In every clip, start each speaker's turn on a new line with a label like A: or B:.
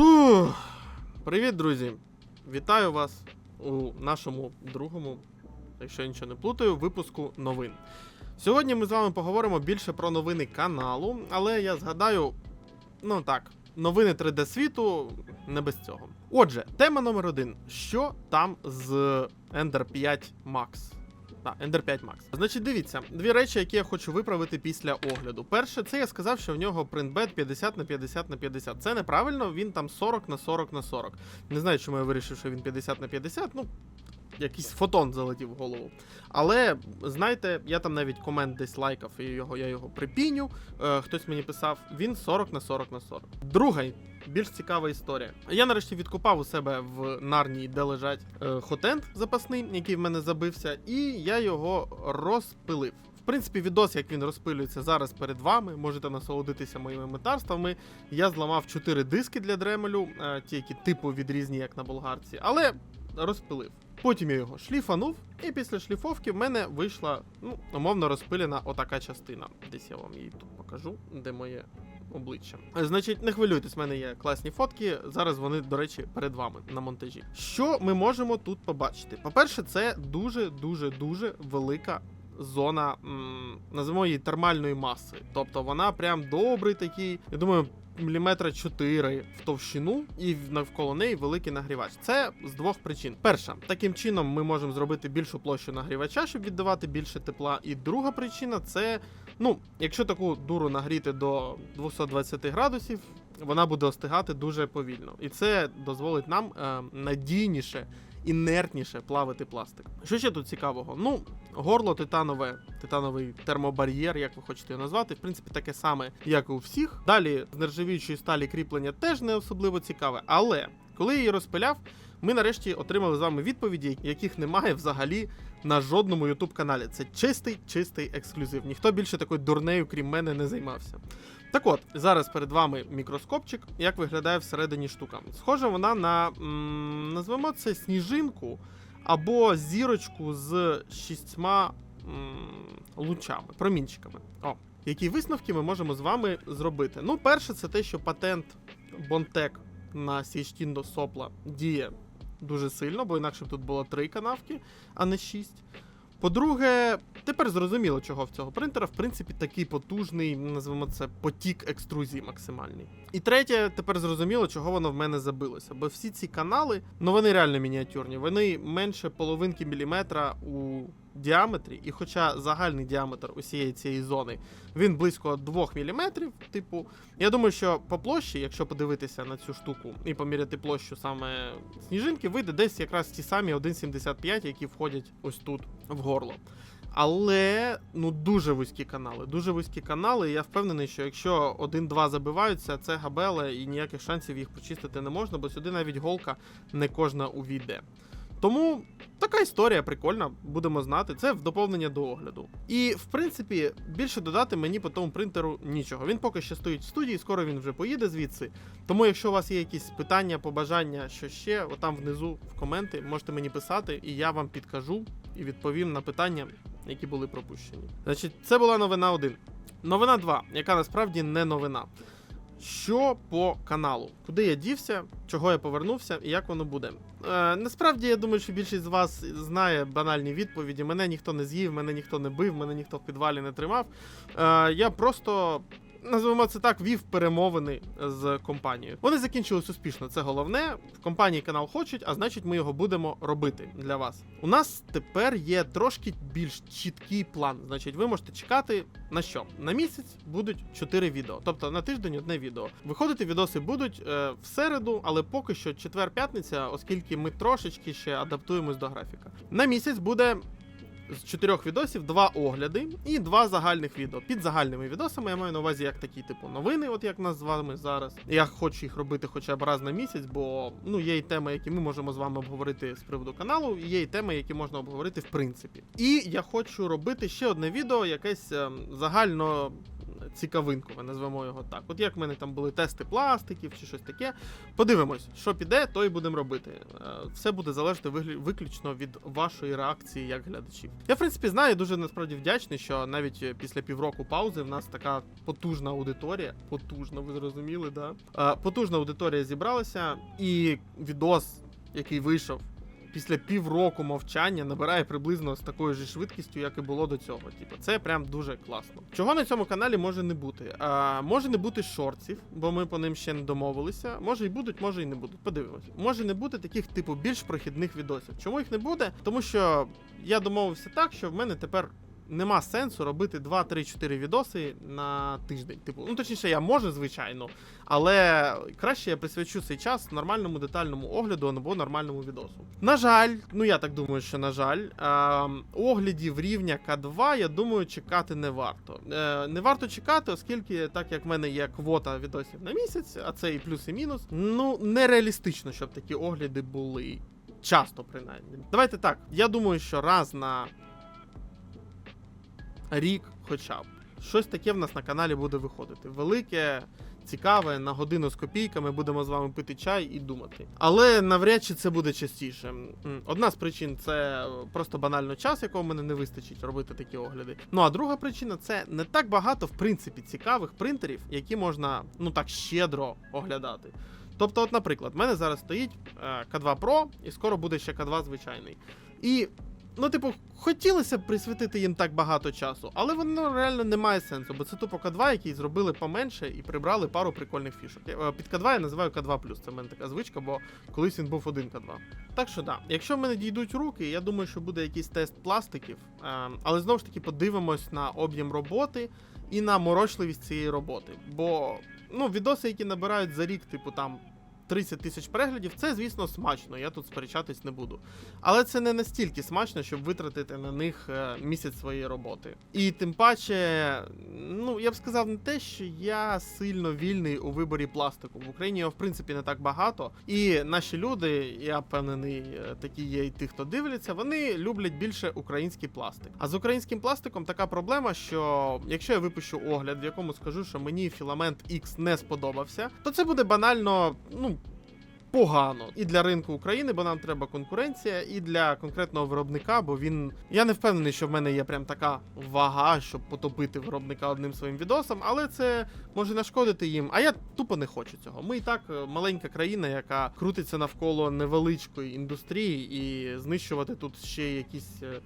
A: Фух. Привіт, друзі! Вітаю вас у нашому другому, якщо нічого не плутаю, випуску новин. Сьогодні ми з вами поговоримо більше про новини каналу, але я згадаю, ну так, новини 3D світу не без цього. Отже, тема номер один: що там з Ender 5 Max? Так, Ender 5 Max. Значить, дивіться, дві речі, які я хочу виправити після огляду. Перше, це я сказав, що в нього принтбет 50 на 50 на 50. Це неправильно, він там 40 на 40 на 40. Не знаю, чому я вирішив, що він 50 на 50. Ну, якийсь фотон залетів в голову. Але знаєте, я там навіть комент десь лайкав і його, я його припіню. Е, хтось мені писав, він 40 на 40 на 40. Друга більш цікава історія. Я нарешті відкупав у себе в Нарнії, де лежать е, хотенд запасний, який в мене забився, і я його розпилив. В принципі, відос, як він розпилюється зараз перед вами, можете насолодитися моїми метарствами. Я зламав 4 диски для дремелю, е, ті, які типу відрізні, як на болгарці, але розпилив. Потім я його шліфанув, і після шліфовки в мене вийшла, ну, умовно розпилена отака частина. Десь я вам її тут покажу, де моє обличчя. Значить, не хвилюйтесь, в мене є класні фотки. Зараз вони, до речі, перед вами на монтажі. Що ми можемо тут побачити? По-перше, це дуже дуже велика. Зона, називаємо її термальної маси. Тобто вона прям добрий такий, я думаю, міліметра 4 в товщину, і навколо неї великий нагрівач. Це з двох причин. Перша, таким чином ми можемо зробити більшу площу нагрівача, щоб віддавати більше тепла. І друга причина це, ну, якщо таку дуру нагріти до 220 градусів, вона буде остигати дуже повільно. І це дозволить нам е, надійніше. Інертніше плавити пластик. Що ще тут цікавого? Ну, горло титанове, титановий термобар'єр, як ви хочете його назвати, в принципі, таке саме, як і у всіх. Далі з нержавіючої сталі кріплення теж не особливо цікаве. Але коли я її розпиляв, ми нарешті отримали з вами відповіді, яких немає взагалі на жодному youtube каналі. Це чистий, чистий ексклюзив. Ніхто більше такою дурнею, крім мене, не займався. Так от, зараз перед вами мікроскопчик, як виглядає всередині штука. Схожа вона на, м, назвемо це сніжинку або зірочку з шістьма лучами, промінчиками. О, які висновки ми можемо з вами зробити? Ну, перше, це те, що патент Bontek на Січтіндо сопла діє дуже сильно, бо інакше б тут було три канавки, а не шість. По-друге, тепер зрозуміло, чого в цього принтера, в принципі, такий потужний, називаємо це потік екструзії максимальний. І третє, тепер зрозуміло, чого воно в мене забилося. Бо всі ці канали, ну вони реально мініатюрні, вони менше половинки міліметра у діаметрі, і хоча загальний діаметр усієї цієї зони він близько 2 мм, типу, я думаю, що по площі, якщо подивитися на цю штуку і поміряти площу саме сніжинки, вийде десь якраз ті самі 1,75, які входять ось тут в горло. Але ну дуже вузькі канали. Дуже вузькі канали. І я впевнений, що якщо один-два забиваються, це габеле і ніяких шансів їх прочистити не можна, бо сюди навіть голка не кожна увійде. Тому така історія прикольна, будемо знати. Це в доповнення до огляду. І в принципі, більше додати мені по тому принтеру нічого. Він поки що стоїть в студії, скоро він вже поїде звідси. Тому, якщо у вас є якісь питання, побажання, що ще, отам внизу в коменти, можете мені писати, і я вам підкажу і відповім на питання, які були пропущені. Значить, це була новина 1. Новина 2, яка насправді не новина. Що по каналу? Куди я дівся, чого я повернувся і як воно буде? Е, насправді я думаю, що більшість з вас знає банальні відповіді. Мене ніхто не з'їв, мене ніхто не бив, мене ніхто в підвалі не тримав. Е, я просто. Називаємо це так, вів перемовини з компанією. Вони закінчились успішно. Це головне. В компанії канал хочуть, а значить, ми його будемо робити для вас. У нас тепер є трошки більш чіткий план. Значить, ви можете чекати на що? На місяць будуть 4 відео, тобто на тиждень одне відео. Виходити відоси будуть е, в середу, але поки що четвер-п'ятниця, оскільки ми трошечки ще адаптуємось до графіка. На місяць буде з чотирьох відосів два огляди і два загальних відео. Під загальними відосами я маю на увазі як такі, типу, новини, от як нас з вами зараз. Я хочу їх робити хоча б раз на місяць, бо ну є й теми, які ми можемо з вами обговорити з приводу каналу, і є й теми, які можна обговорити в принципі. І я хочу робити ще одне відео, якесь ем, загально цікавинку, ми назвемо його так. От як в мене там були тести пластиків чи щось таке. Подивимось, що піде, то і будемо робити. Е, Все буде залежати виключно від вашої реакції як глядачів. Я, в принципі, знаю, дуже насправді вдячний, що навіть після півроку паузи в нас така потужна аудиторія. Потужна, ви зрозуміли, да? Е, Потужна аудиторія зібралася, і відос, який вийшов. Після півроку мовчання набирає приблизно з такою ж швидкістю, як і було до цього. Типу, це прям дуже класно. Чого на цьому каналі може не бути? А, може не бути шорців, бо ми по ним ще не домовилися. Може і будуть, може і не будуть. Подивимось. Може не бути таких, типу, більш прохідних відосів. Чому їх не буде? Тому що я домовився так, що в мене тепер. Нема сенсу робити 2, 3, 4 відоси на тиждень. Типу, ну точніше, я можу, звичайно, але краще я присвячу цей час нормальному детальному огляду або нормальному відосу. На жаль, ну я так думаю, що на жаль, е, оглядів рівня К2, я думаю, чекати не варто. Е, не варто чекати, оскільки, так як в мене є квота відосів на місяць, а це і плюс, і мінус. Ну, нереалістично, щоб такі огляди були. Часто, принаймні. Давайте так. Я думаю, що раз на рік, хоча б. Щось таке в нас на каналі буде виходити. Велике, цікаве, на годину з копійками будемо з вами пити чай і думати. Але навряд чи це буде частіше. Одна з причин це просто банально час, якого мене не вистачить робити такі огляди. Ну а друга причина це не так багато, в принципі, цікавих принтерів, які можна ну так щедро оглядати. Тобто, от, наприклад, в мене зараз стоїть е, К2 Pro, і скоро буде ще К2 звичайний. І Ну, типу, хотілося б присвятити їм так багато часу, але воно реально не має сенсу, бо це тупо К2, який зробили поменше і прибрали пару прикольних фішок. Е, Під К2 я називаю К2 Це в мене така звичка, бо колись він був один К2. Так що да, якщо в мене дійдуть руки, я думаю, що буде якийсь тест пластиків. е, Але знову ж таки подивимось на об'єм роботи і на морочливість цієї роботи. Бо ну, відоси, які набирають за рік, типу там. 30 тисяч переглядів, це, звісно, смачно, я тут сперечатись не буду. Але це не настільки смачно, щоб витратити на них е, місяць своєї роботи. І тим паче, ну я б сказав не те, що я сильно вільний у виборі пластику. В Україні його в принципі не так багато. І наші люди, я впевнений, е, такі є і ті, хто дивляться, вони люблять більше український пластик. А з українським пластиком така проблема, що якщо я випущу огляд, в якому скажу, що мені філамент X не сподобався, то це буде банально, ну погано і для ринку України, бо нам треба конкуренція, і для конкретного виробника, бо він. Я не впевнений, що в мене є прям така вага, щоб потопити виробника одним своїм відосом, але це може нашкодити їм. А я тупо не хочу цього. Ми і так е, маленька країна, яка крутиться навколо невеличкої індустрії, і знищувати тут ще якісь. е,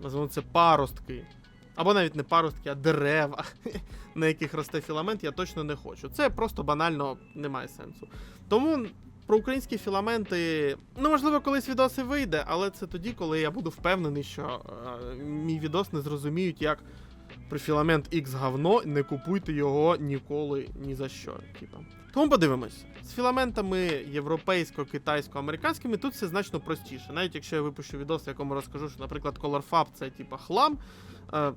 A: Називаємо це паростки. Або навіть не паростки, а дерева, на яких росте філамент, я точно не хочу. Це просто банально не має сенсу. Тому про українські філаменти, ну можливо, колись відоси вийде, але це тоді, коли я буду впевнений, що е, мій відос не зрозуміють як про філамент X говно, не купуйте його ніколи ні за що. Типа. Тому подивимось. З філаментами європейсько-китайсько-американськими тут все значно простіше. Навіть якщо я випущу відос, в якому розкажу, що, наприклад, ColorFab це типа хлам. Е,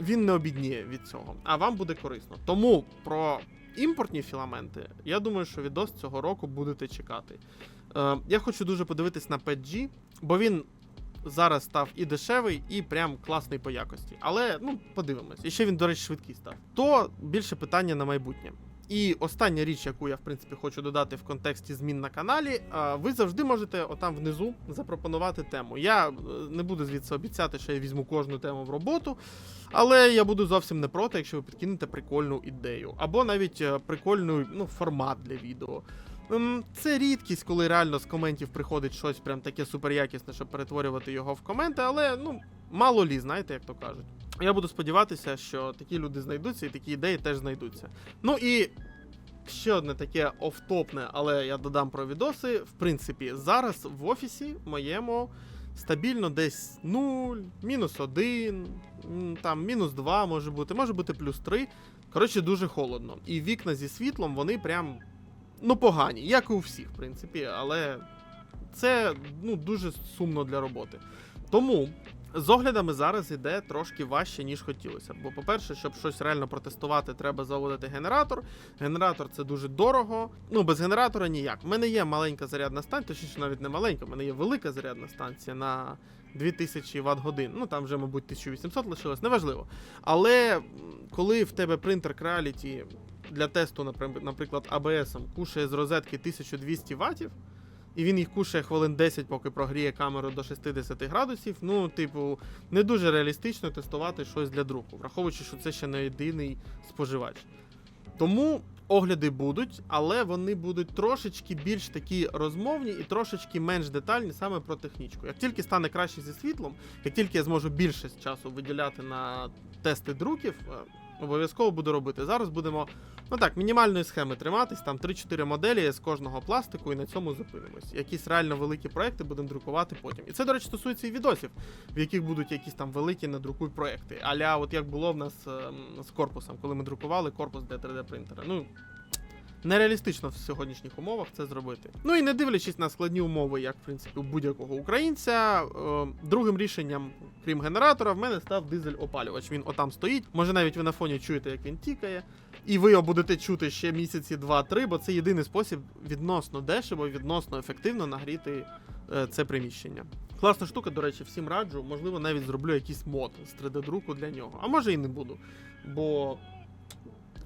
A: він не обідніє від цього, а вам буде корисно. Тому про імпортні філаменти, я думаю, що відос цього року будете чекати. Е, я хочу дуже подивитись на 5G, бо він зараз став і дешевий, і прям класний по якості. Але ну подивимось. І ще він, до речі, швидкий став. То більше питання на майбутнє. І остання річ, яку я в принципі хочу додати в контексті змін на каналі, ви завжди можете отам внизу запропонувати тему. Я е, не буду звідси обіцяти, що я візьму кожну тему в роботу, але я буду зовсім не проти, якщо ви підкинете прикольну ідею, або навіть е, прикольний ну, формат для відео. Це рідкість, коли реально з коментів приходить щось прям таке суперякісне, щоб перетворювати його в коменти, але ну мало лі, знаєте, як то кажуть. Я буду сподіватися, що такі люди знайдуться і такі ідеї теж знайдуться. Ну і ще одне таке офтопне, але я додам про відоси. В принципі, зараз в офісі моєму стабільно десь 0, мінус 1, там мінус 2 може бути, може бути плюс 3. Коротше, дуже холодно. І вікна зі світлом, вони прям ну погані, як і у всіх, в принципі, але це ну, дуже сумно для роботи. Тому з оглядами зараз іде трошки важче, ніж хотілося. Бо, по-перше, щоб щось реально протестувати, треба заводити генератор. Генератор це дуже дорого. Ну, без генератора ніяк. У мене є маленька зарядна станція, точніше навіть не маленька, в мене є велика зарядна станція на 2000 Вт годин. Ну там вже, мабуть, 1800 лишилось, неважливо. Але коли в тебе принтер Creality для тесту, наприклад, ABS кушає з розетки 1200 Вт, і він їх кушає хвилин 10, поки прогріє камеру до 60 градусів. Ну, типу, не дуже реалістично тестувати щось для друку, враховуючи, що це ще не єдиний споживач. Тому огляди будуть, але вони будуть трошечки більш такі розмовні і трошечки менш детальні саме про технічку. Як тільки стане краще зі світлом, як тільки я зможу більше часу виділяти на тести друків, е, обов'язково буду робити. Зараз будемо ну так, мінімальної схеми триматись, там 3-4 моделі з кожного пластику, і на цьому зупинимось. Якісь реально великі проекти будемо друкувати потім. І це, до речі, стосується і відосів, в яких будуть якісь там великі надрукуй проекти. Аля, от як було в нас ем, з корпусом, коли ми друкували корпус для 3D принтера. Ну. Нереалістично в сьогоднішніх умовах це зробити. Ну і не дивлячись на складні умови, як в принципі у будь-якого українця, е, другим рішенням, крім генератора, в мене став дизель-опалювач. Він отам стоїть. Може навіть ви на фоні чуєте, як він тікає. І ви його будете чути ще місяці 2-3, бо це єдиний спосіб відносно дешево, відносно ефективно нагріти е, це приміщення. Класна штука, до речі, всім раджу. Можливо, навіть зроблю якийсь мод з 3D-друку для нього. А може і не буду. Бо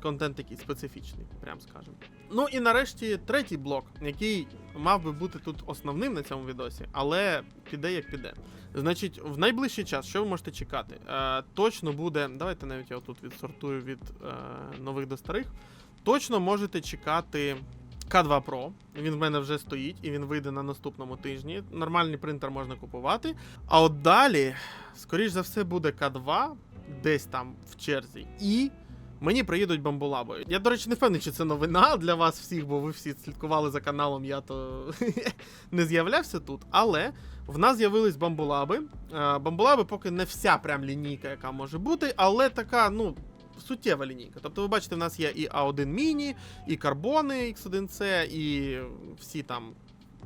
A: контент такий специфічний, прям скажемо. Ну і нарешті третій блок, який мав би бути тут основним на цьому відосі, але піде як піде. Значить, в найближчий час, що ви можете чекати? Е, точно буде. Давайте навіть я отут відсортую від е, нових до старих. Точно можете чекати К2 Pro. Він в мене вже стоїть і він вийде на наступному тижні. Нормальний принтер можна купувати. А от далі, скоріш за все, буде К2 десь там в черзі. І мені приїдуть бамбулаби. Я, до речі, не впевнений, чи це новина для вас всіх, бо ви всі слідкували за каналом, я то не з'являвся тут. Але в нас з'явились бамбулаби. Е, Бамбулаби поки не вся прям лінійка, яка може бути, але така, ну. Суттєва лінійка. Тобто, ви бачите, в нас є і А1 міні, і карбони X1C, і всі там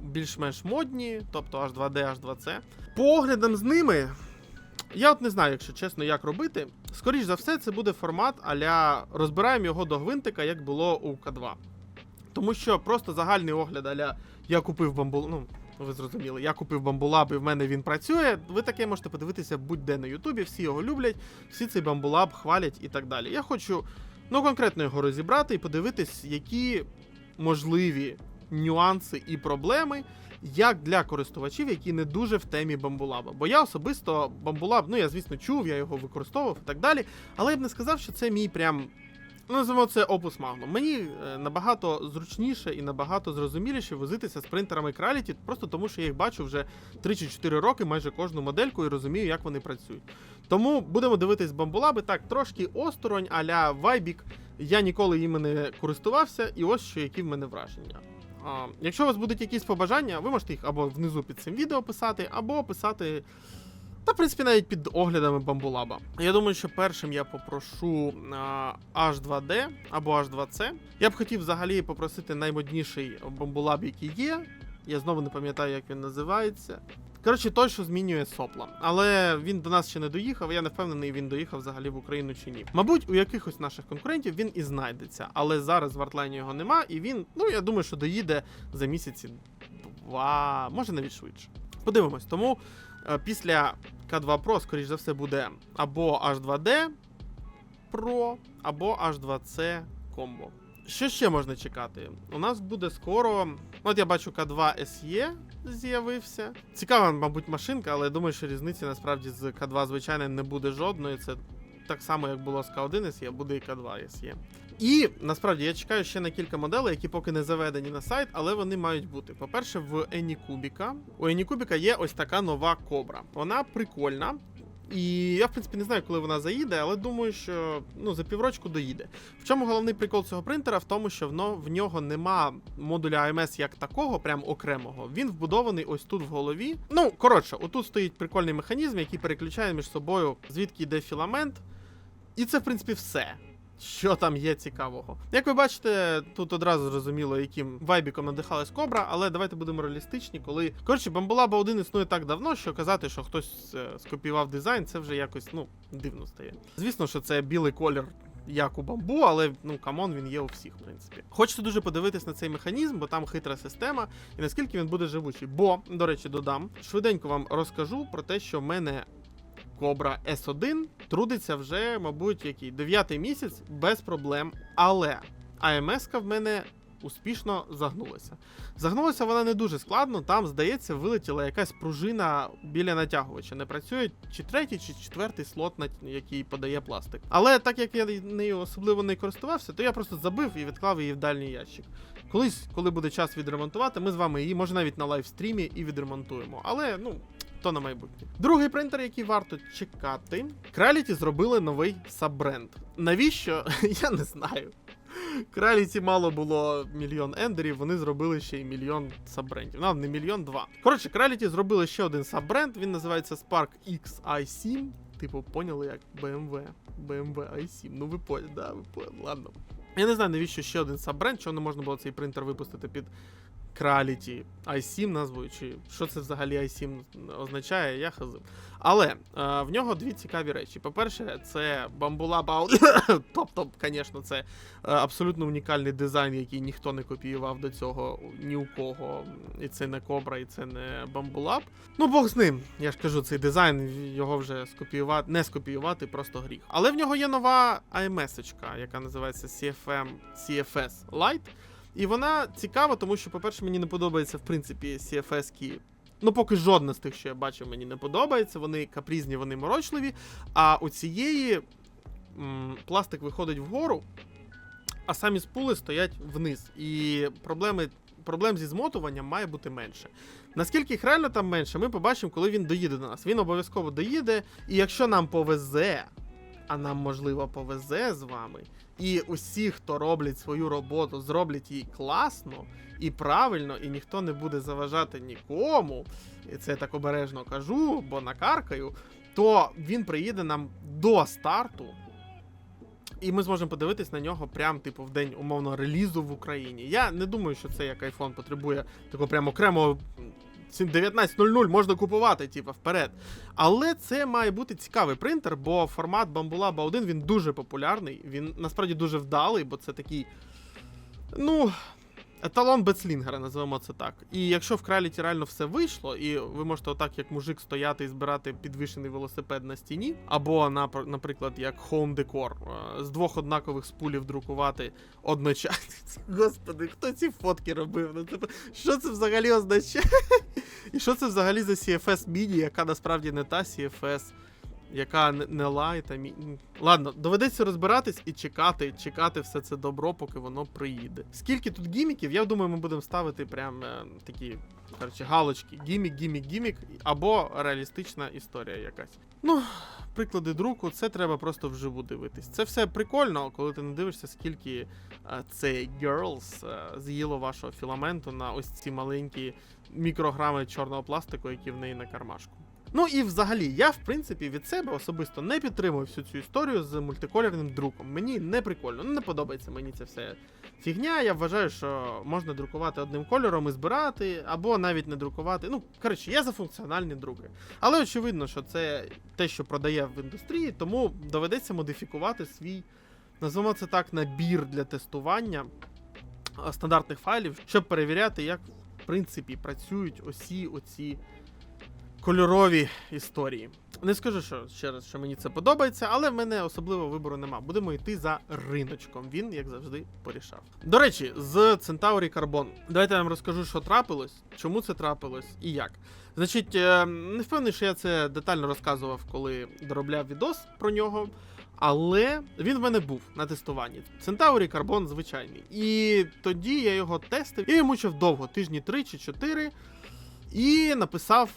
A: більш-менш модні, тобто H2D, H2C. По оглядам з ними, я от не знаю, якщо чесно, як робити. Скоріш за все, це буде формат аля розбираємо його до гвинтика, як було у К2. Тому що просто загальний огляд аля я купив бамбул. Ну, ви зрозуміли, я купив бамбулаб і в мене він працює. Ви таке можете подивитися будь-де на Ютубі, всі його люблять, всі цей бамбулаб хвалять і так далі. Я хочу ну, конкретно його розібрати і подивитись, які можливі нюанси і проблеми, як для користувачів, які не дуже в темі бамбулаба. Бо я особисто бамбулаб, ну я звісно чув, я його використовував і так далі. Але я б не сказав, що це мій прям. Ну, називаємо це опус Magnum. Мені е, набагато зручніше і набагато зрозуміліше возитися з принтерами Creality, просто тому що я їх бачу вже 3 чи 4 роки, майже кожну модельку, і розумію, як вони працюють. Тому будемо дивитись бамбулаби так, трошки осторонь, аля Вайбік. Я ніколи їм не користувався, і ось що які в мене враження. А, якщо у вас будуть якісь побажання, ви можете їх або внизу під цим відео писати, або писати. Та, в принципі, навіть під оглядами бамбулаба. Я думаю, що першим я попрошу а, H2D або H2C. Я б хотів взагалі попросити наймодніший бамбулаб, який є. Я знову не пам'ятаю, як він називається. Коротше, той, що змінює сопла. Але він до нас ще не доїхав. Я не впевнений, він доїхав взагалі в Україну чи ні. Мабуть, у якихось наших конкурентів він і знайдеться, але зараз в Артлайні його нема, і він, ну я думаю, що доїде за місяці два, може навіть швидше. Подивимось. Тому е, після К2 Pro, скоріш за все, буде або H2D Pro, або H2C Combo. Що ще можна чекати? У нас буде скоро. От я бачу К2 SE з'явився. Цікава, мабуть, машинка, але я думаю, що різниці насправді з К2 звичайно не буде жодної. Це так само, як було з К1 SE, буде і К2 SE. І насправді я чекаю ще на кілька моделей, які поки не заведені на сайт, але вони мають бути. По-перше, в Anycubica. У Anycubica є ось така нова кобра. Вона прикольна. І я, в принципі, не знаю, коли вона заїде, але думаю, що ну, за піврочку доїде. В чому головний прикол цього принтера? В тому, що воно, в нього нема модуля AMS як такого, прям окремого. Він вбудований ось тут в голові. Ну, коротше, отут стоїть прикольний механізм, який переключає між собою, звідки йде філамент. І це, в принципі, все. Що там є цікавого. Як ви бачите, тут одразу зрозуміло, яким вайбіком надихалась кобра, але давайте будемо реалістичні, коли. Коротше, Бамбулаба 1 існує так давно, що казати, що хтось е, скопіював дизайн, це вже якось ну, дивно стає. Звісно, що це білий колір як у бамбу, але ну камон, він є у всіх, в принципі. Хочеться дуже подивитись на цей механізм, бо там хитра система, і наскільки він буде живучий. Бо, до речі, додам, швиденько вам розкажу про те, що в мене Кобра S1 трудиться вже, мабуть, який дев'ятий місяць без проблем. Але АМС в мене успішно загнулася. Загнулася вона не дуже складно. Там, здається, вилетіла якась пружина біля натягувача. Не працює чи третій, чи четвертий слот, який подає пластик. Але так як я нею особливо не користувався, то я просто забив і відклав її в дальній ящик. Колись, коли буде час відремонтувати, ми з вами її може навіть на лайвстрімі і відремонтуємо. Але ну. То на майбутнє. Другий принтер, який варто чекати. Краліті зробили новий саббренд. Навіщо? Я не знаю. Краліті мало було мільйон ендерів, вони зробили ще й мільйон саббрендів. Ну, не мільйон, два. Коротше, Краліті зробили ще один саббренд, він називається Spark X i7. Типу, поняли, як BMW. BMW i7. Ну ви поняли, да, ви поняли, ладно. Я не знаю, навіщо ще один саббренд, чого не можна було цей принтер випустити під Краліті i7 назвою, чи що це взагалі i7 означає, я хазив. Але е, в нього дві цікаві речі. По-перше, це Bamboo Lab Тобто, звісно, це е, абсолютно унікальний дизайн, який ніхто не копіював до цього ні у кого. І це не Cobra, і це не Lab. Ну, Бог з ним. Я ж кажу, цей дизайн його вже скопіювати, не скопіювати, просто гріх. Але в нього є нова AMS, яка називається CFM CFS Lite. І вона цікава, тому що, по-перше, мені не подобається, в принципі, CFS-ки. Ну, поки жодна з тих, що я бачив, мені не подобається. Вони капрізні, вони морочливі. А у цієї м, пластик виходить вгору, а самі спули стоять вниз. І проблеми, проблем зі змотуванням має бути менше. Наскільки їх реально там менше, ми побачимо, коли він доїде до нас. Він обов'язково доїде, і якщо нам повезе, а нам можливо повезе з вами. І усі, хто роблять свою роботу, зроблять її класно і правильно, і ніхто не буде заважати нікому. І це я так обережно кажу, бо накаркаю. То він приїде нам до старту, і ми зможемо подивитись на нього прям, типу, в день умовно релізу в Україні. Я не думаю, що це як iPhone потребує такого прямо окремого. 19.00 можна купувати, типу, вперед. Але це має бути цікавий принтер, бо формат Bambulaba 1 він дуже популярний, він насправді дуже вдалий, бо це такий. Ну. Еталон Бецлінгера, називаємо це так. І якщо в Краліті реально все вийшло, і ви можете отак, як мужик, стояти і збирати підвішений велосипед на стіні, або, наприклад, як Home Decor, е, з двох однакових спулів друкувати одночасно. Господи, хто ці фотки робив? Ну, типу, що це взагалі означає? І що це взагалі за CFS Mini, яка насправді не та CFS, яка не, не лайт, мі... Ладно, доведеться розбиратись і чекати, чекати все це добро, поки воно приїде. Скільки тут гіміків, я думаю, ми будемо ставити прям е, такі, коротше, галочки. Гімік, гімік, гімік, або реалістична історія якась. Ну, приклади друку, це треба просто вживу дивитись. Це все прикольно, коли ти не дивишся, скільки е, цей Girls е, з'їло вашого філаменту на ось ці маленькі мікрограми чорного пластику, які в неї на кармашку. Ну і взагалі, я в принципі від себе особисто не підтримую всю цю історію з мультиколірним друком. Мені не прикольно, ну не подобається мені це все фігня. Я вважаю, що можна друкувати одним кольором і збирати, або навіть не друкувати. Ну, коротше, я за функціональні друки. Але очевидно, що це те, що продає в індустрії, тому доведеться модифікувати свій, назвемо це так, набір для тестування стандартних файлів, щоб перевіряти, як в принципі працюють усі оці кольорові історії. Не скажу, що ще раз, що мені це подобається, але в мене особливо вибору нема. Будемо йти за риночком. Він, як завжди, порішав. До речі, з Centauri Carbon. Давайте я вам розкажу, що трапилось, чому це трапилось і як. Значить, е, не впевнений, що я це детально розказував, коли доробляв відос про нього. Але він в мене був на тестуванні. Centauri Carbon звичайний. І тоді я його тестив і мучив довго, тижні 3 чи 4, і написав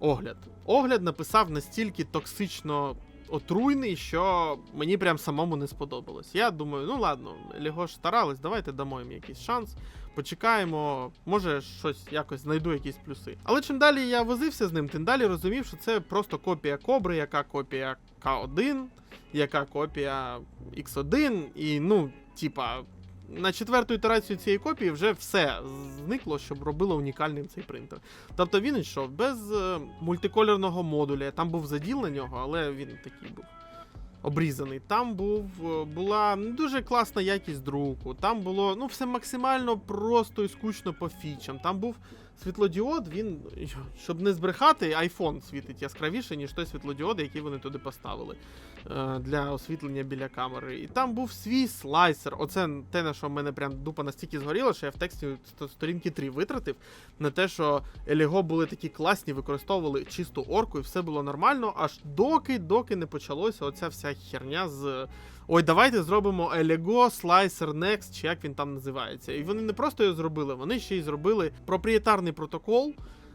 A: огляд. Огляд написав настільки токсично отруйний, що мені прям самому не сподобалось. Я думаю, ну ладно, Лего ж старались, давайте дамо їм якийсь шанс. Почекаємо, може щось якось знайду якісь плюси. Але чим далі я возився з ним, тим далі розумів, що це просто копія Кобри, яка копія К1, яка копія X1, і ну, типа. На четверту ітерацію цієї копії вже все зникло, щоб робило унікальним цей принтер. Тобто він йшов без е, мультикольорного модуля, там був заділ на нього, але він такий був обрізаний. Там був, е, була дуже класна якість друку. Там було ну, все максимально просто і скучно по фічам. Там був світлодіод, він, щоб не збрехати, iPhone світить яскравіше, ніж той світлодіод, який вони туди поставили для освітлення біля камери. І там був свій слайсер. Оце те, на що в мене прям дупа настільки згоріла, що я в тексті сторінки 3 витратив на те, що Еліго були такі класні, використовували чисту орку, і все було нормально, аж доки, доки не почалося оця вся херня з. Ой, давайте зробимо Elego Slicer Next, чи як він там називається. І вони не просто його зробили, вони ще й зробили проприєтарний протокол,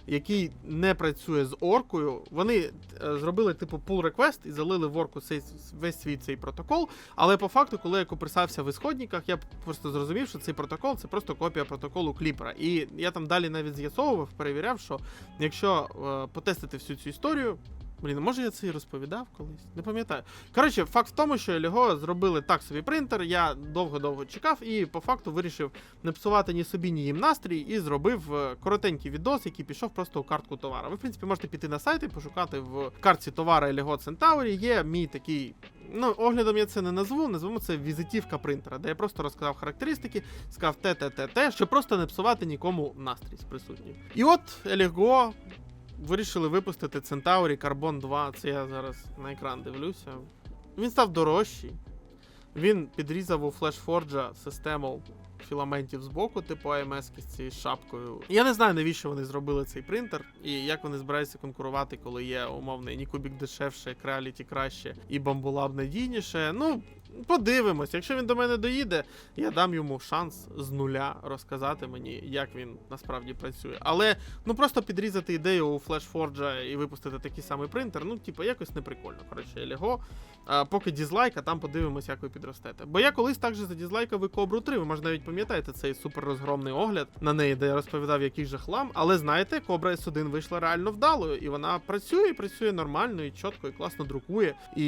A: який не працює з оркою. Вони е, зробили типу pull request і залили в орку цей, весь свій цей протокол. Але по факту, коли я копирсався в ісходниках, я просто зрозумів, що цей протокол це просто копія протоколу кліпера. І я там далі навіть з'ясовував, перевіряв, що якщо е, потестити всю цю історію. Блін, може я це і розповідав колись? Не пам'ятаю. Коротше, факт в тому, що Лего зробили так собі принтер. Я довго-довго чекав і по факту вирішив не псувати ні собі, ні їм настрій, і зробив е, коротенький відос, який пішов просто у картку товара. Ви, в принципі, можете піти на сайт і пошукати в картці товара Lego Centauri. Є мій такий. Ну, оглядом я це не назву, назвемо це візитівка принтера, де я просто розказав характеристики, сказав те, те, те, те, щоб просто не псувати нікому настрій з присутніх. І от Lego вирішили випустити Centauri Carbon 2. Це я зараз на екран дивлюся. Він став дорожчий. Він підрізав у FlashForge систему філаментів з боку, типу AMS з цією шапкою. Я не знаю, навіщо вони зробили цей принтер, і як вони збираються конкурувати, коли є умовний Нікубік дешевше, Creality краще і Bambolab надійніше. Ну, подивимось. Якщо він до мене доїде, я дам йому шанс з нуля розказати мені, як він насправді працює. Але ну просто підрізати ідею у FlashForge і випустити такий самий принтер, ну, типу, якось не прикольно. Коротше, Лего. Поки дізлайк, а там подивимось, як ви підростете. Бо я колись також задізлайкав Кобру 3. Ви може навіть пам'ятаєте цей супер розгромний огляд на неї, де я розповідав, який же хлам. Але знаєте, Кобра S1 вийшла реально вдалою, і вона працює, і працює нормально, і чітко, і класно друкує. І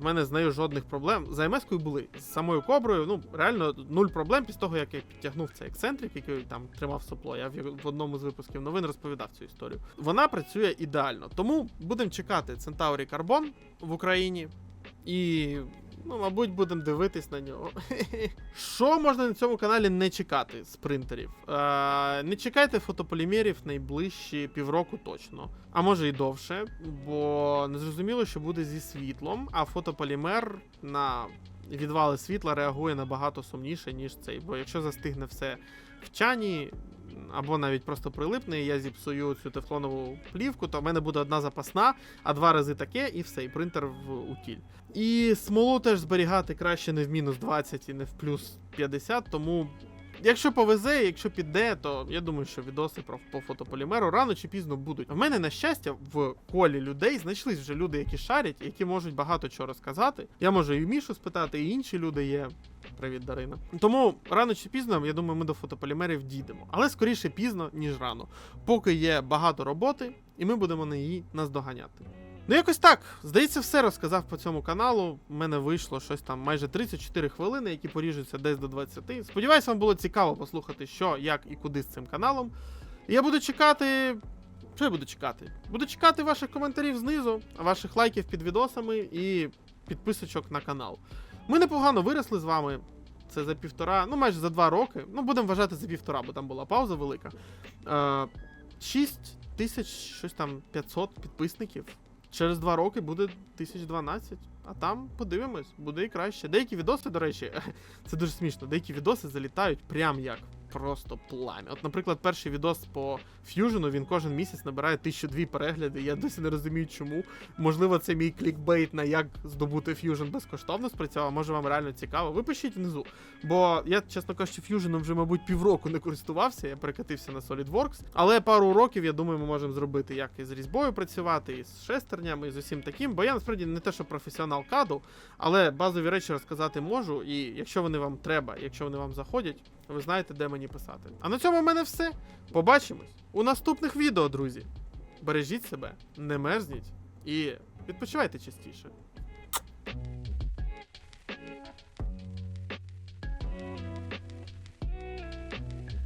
A: в мене з нею жодних проблем. За МС-кою були з самою Коброю. Ну реально нуль проблем після того, як я підтягнув цей ексцентрик, який там тримав сопло. Я в одному з випусків новин розповідав цю історію. Вона працює ідеально. Тому будемо чекати Centauri Carbon в Україні. І, ну, мабуть, будемо дивитись на нього. Що можна на цьому каналі не чекати з принтерів? Е, не чекайте фотополімерів найближчі півроку точно. А може і довше, бо незрозуміло, що буде зі світлом, а фотополімер на відвали світла реагує набагато сумніше, ніж цей. Бо якщо застигне все в чані, або навіть просто прилипне, і я зіпсую цю тефлонову плівку, то в мене буде одна запасна, а два рази таке, і все, і принтер в утіль. І смолу теж зберігати краще не в мінус 20 і не в плюс 50, тому. Якщо повезе, якщо піде, то я думаю, що відоси про по фотополімеру рано чи пізно будуть. В мене, на щастя, в колі людей знайшлись вже люди, які шарять, які можуть багато чого розказати. Я можу і Мішу спитати, і інші люди є. Привіт, Дарина. Тому рано чи пізно, я думаю, ми до фотополімерів дійдемо. Але скоріше пізно, ніж рано. Поки є багато роботи, і ми будемо на її наздоганяти. Ну, якось так. Здається, все розказав по цьому каналу. У мене вийшло щось там майже 34 хвилини, які поріжуться десь до 20. Сподіваюсь, вам було цікаво послухати, що, як і куди з цим каналом. Я буду чекати. Що я буду чекати? Буду чекати ваших коментарів знизу, ваших лайків під відосами і підписочок на канал. Ми непогано виросли з вами. Це за півтора, ну майже за два роки. Ну, будемо вважати за півтора, бо там була пауза велика. Е, 6 тисяч, щось там 500 підписників. Через два роки буде 1012. А там подивимось, буде і краще. Деякі відоси, до речі, це дуже смішно. Деякі відоси залітають прям як просто пламя. От, наприклад, перший відос по Fusion, він кожен місяць набирає 1002 перегляди. Я досі не розумію, чому. Можливо, це мій клікбейт на як здобути Fusion безкоштовно спрацював. Може вам реально цікаво. Ви пишіть внизу. Бо я, чесно кажучи, Fusion вже, мабуть, півроку не користувався. Я перекатився на SolidWorks. Але пару уроків, я думаю, ми можемо зробити як і з різьбою працювати, і з шестернями, і з усім таким. Бо я насправді не те, що професіонал каду, але базові речі розказати можу. І якщо вони вам треба, якщо вони вам заходять, ви знаєте, де мені писати. А на цьому в мене все. Побачимось у наступних відео, друзі. Бережіть себе, не мерзніть і відпочивайте частіше.